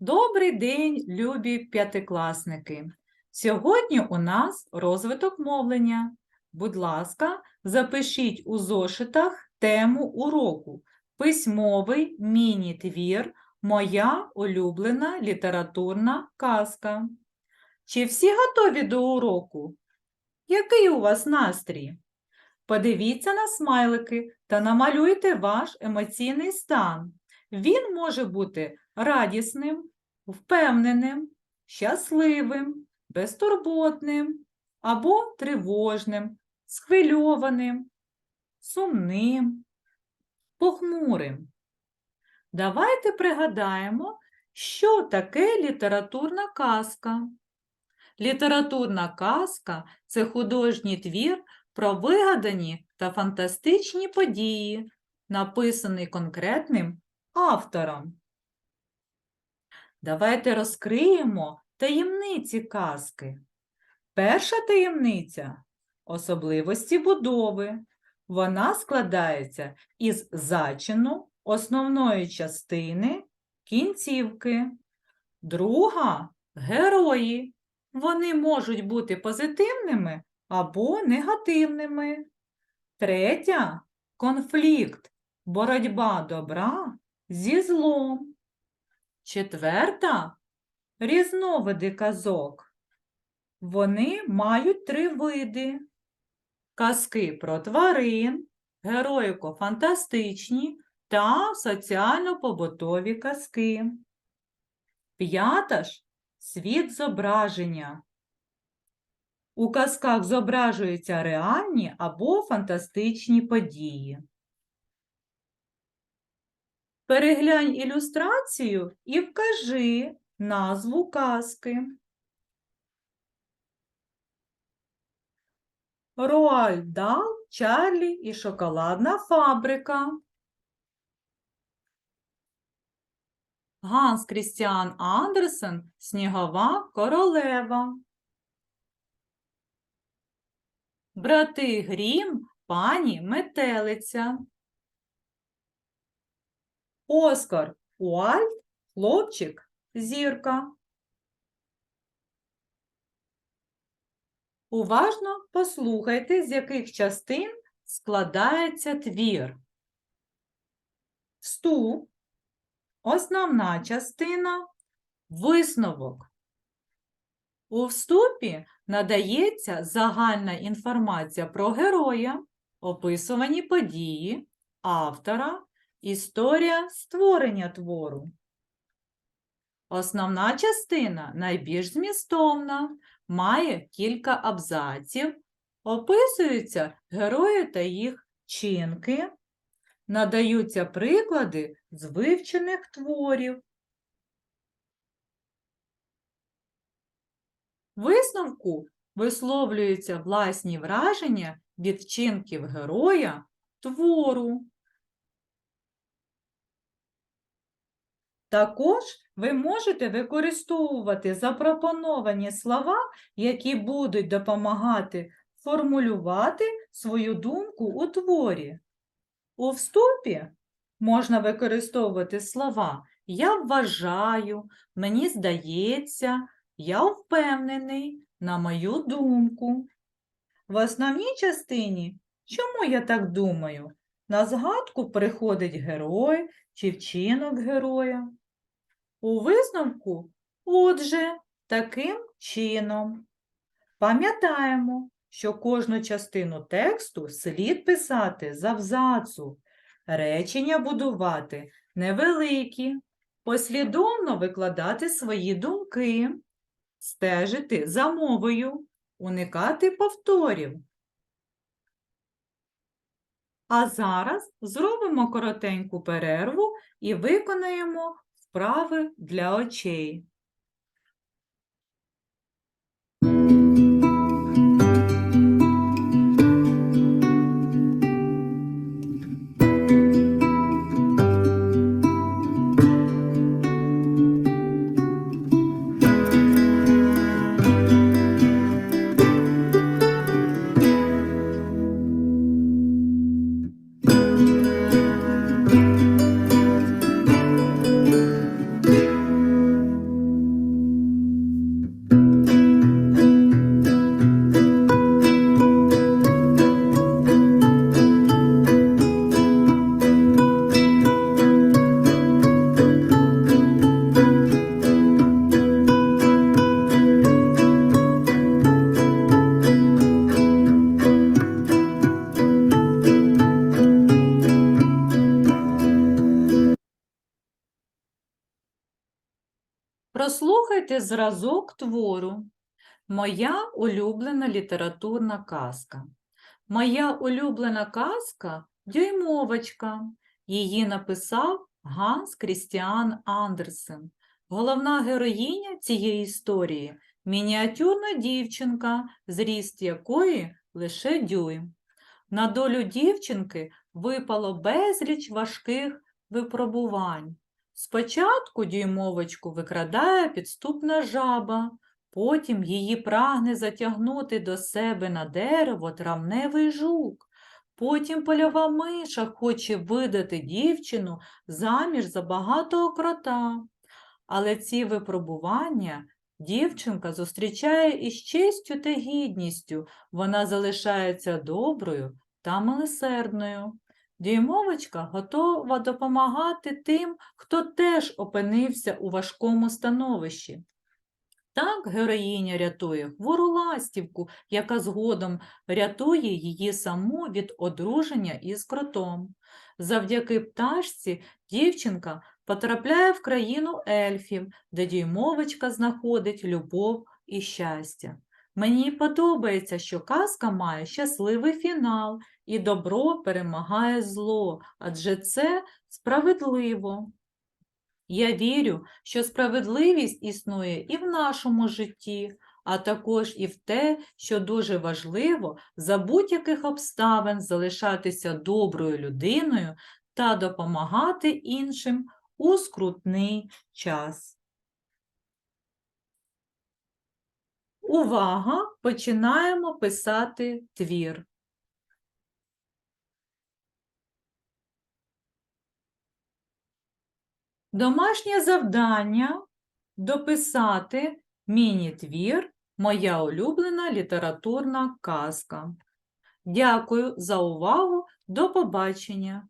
Добрий день, любі п'ятикласники! Сьогодні у нас розвиток мовлення. Будь ласка, запишіть у зошитах тему уроку Письмовий міні-твір Моя улюблена літературна казка. Чи всі готові до уроку? Який у вас настрій? Подивіться на смайлики та намалюйте ваш емоційний стан. Він може бути радісним, впевненим, щасливим, безтурботним або тривожним, схвильованим, сумним, похмурим. Давайте пригадаємо, що таке літературна казка. Літературна казка це художній твір про вигадані та фантастичні події, написаний конкретним автором. Давайте розкриємо таємниці казки. Перша таємниця особливості будови. Вона складається із зачину, основної частини, кінцівки. Друга герої. Вони можуть бути позитивними або негативними. Третя конфлікт, боротьба добра зі злом. Четверта різновиди казок. Вони мають три види: казки про тварин, героїко-фантастичні та соціально-побутові казки. П'ята ж світ зображення. У казках зображуються реальні або фантастичні події. Переглянь ілюстрацію і вкажи назву казки. Роальд Дал, Чарлі і шоколадна фабрика. Ганс Крістіан Андерсен Снігова королева. Брати Грім, пані метелиця. Оскар Уальд, хлопчик, зірка. Уважно послухайте, з яких частин складається твір. Вступ, основна частина, висновок. У вступі надається загальна інформація про героя, описувані події, автора, історія створення твору. Основна частина найбільш змістовна, має кілька абзаців, описуються герої та їх чинки, надаються приклади з вивчених творів. Висновку висловлюються власні враження від вчинків героя твору. Також ви можете використовувати запропоновані слова, які будуть допомагати формулювати свою думку у творі. У вступі можна використовувати слова Я вважаю, мені здається, я впевнений, на мою думку. В основній частині чому я так думаю? На згадку приходить герой чи вчинок героя. У висновку, отже, таким чином. Пам'ятаємо, що кожну частину тексту слід писати з абзацу, речення будувати невеликі, послідовно викладати свої думки, стежити за мовою, уникати повторів. А зараз зробимо коротеньку перерву і виконаємо вправи для очей. Прослухайте зразок твору. Моя улюблена літературна казка. Моя улюблена казка Дюймовочка. Її написав Ганс Крістіан Андерсен. Головна героїня цієї історії мініатюрна дівчинка, зріст якої лише дюйм. На долю дівчинки випало безліч важких випробувань. Спочатку дюймовочку викрадає підступна жаба, потім її прагне затягнути до себе на дерево травневий жук, потім польова миша хоче видати дівчину заміж за багатого крота. Але ці випробування дівчинка зустрічає із честю та гідністю, вона залишається доброю та милосердною. Дюймовочка готова допомагати тим, хто теж опинився у важкому становищі. Так героїня рятує хвору ластівку, яка згодом рятує її саму від одруження із кротом. Завдяки пташці дівчинка потрапляє в країну ельфів, де дюймовочка знаходить любов і щастя. Мені подобається, що казка має щасливий фінал, і добро перемагає зло, адже це справедливо. Я вірю, що справедливість існує і в нашому житті, а також і в те, що дуже важливо за будь-яких обставин залишатися доброю людиною та допомагати іншим у скрутний час. Увага! Починаємо писати твір. Домашнє завдання дописати міні-твір Моя улюблена літературна казка. Дякую за увагу. До побачення!